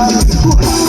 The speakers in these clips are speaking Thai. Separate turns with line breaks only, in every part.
I'm a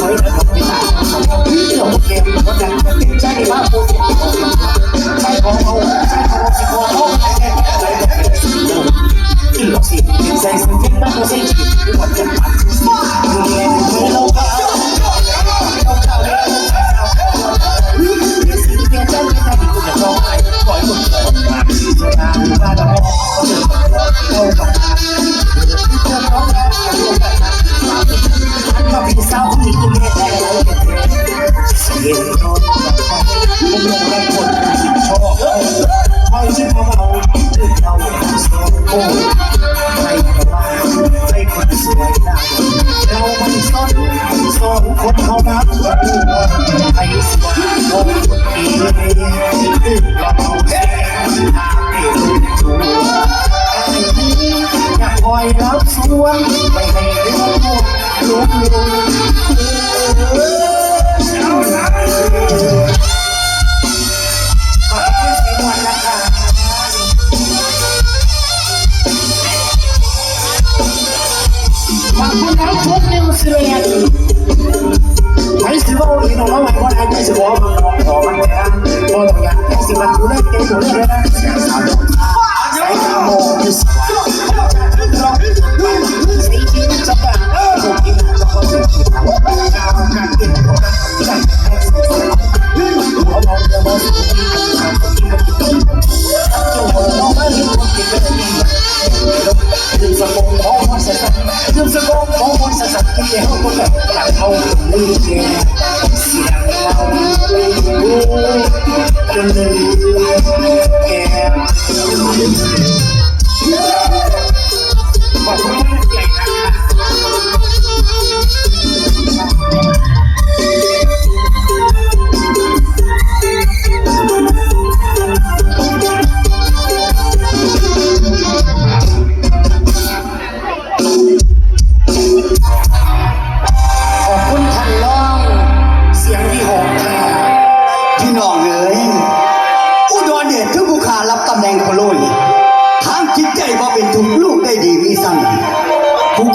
ใช้ระดับวิชาพี่เราเก็บก็จะเก็บใจว่าโปรเจกต์ คนเขามาใครสวยโอ้ดีเราแค่ทางเดียวอยากคอยรับสวนไม่ให้เรื่องลุกลุกขอบคุณสีนวลนะคะขอบคุณทั้งชุดนิวซีแลนด์ไอ้สิบโอ้ยน้องๆไม่ว่าไอ้สิบโอ้มันขอขอมันแค่พอต้องอยากไอ้สิมันดูเล่นเกม ดูเล่นเลยนะเสียงสาวดอกใส่ขาโมที่สวรรค์เราใส่ เฮาก็แบบหลังเอาลืมแกเสียง
เราจนลืม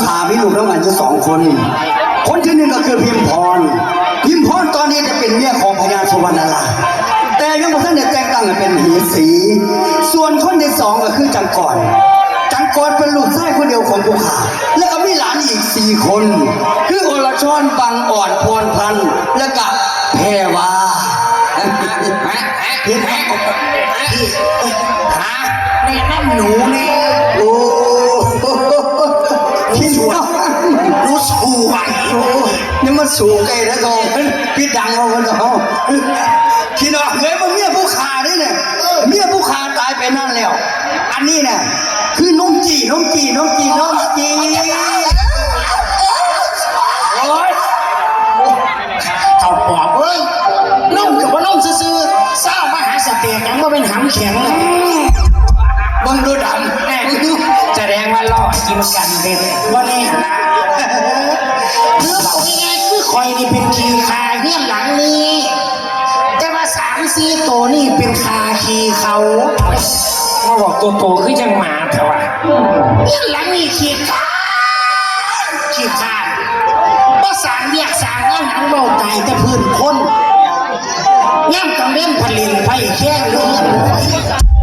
ผู้ขามีลูกแล้วกันจะสองคน คนที่หนึ่งก็คือพิมพร พิมพรตอนนี้จะเป็นเมียของพญาสวรรณลาแต่ยังบ่ท่านได้แต่งตั้งเป็นหีสี ส่วนคนที่สองก็คือจังกรจังกรเป็นลูกชายคนเดียวของผู้ขาและก็มีหลานอีกสี่คน คืออรชรบังอ่อนพร สูงไกลแล้วก็พี่ดังเอาคนเนาะพี่น้องเคยมาเมียผู้ขาด้วยเนี่ยเมียผู้ขาตายไปนั่นแล้ว อันนี้เนี่ยคือน้องจีน้องจีน้องจีน้องจี
โอ้ยเขาปอบเว้ยน้องกับว่าน้องซื่อๆเศร้ามหาสเตียยังว่าเป็นหำแข็งเลย
บังดูด
แน่แสดงว่าล่อกินกันเด็ดว่าแน่นะ อคอยนี่เป็นขีคาเฮี้ยนหลังนี้ แต่ว่าสามสี่ตัวนี่เป็นคาขีเขามาบอกตัวโตคือจังหมาเถอะวะเฮี้ยนหลังนี่ขีคาขีคาบ่สร้างเรียกสร้างงานหนังเบาตายแต่พื้นคนย่ำกังเล่นผลิตไฟแค่เลือดตกเง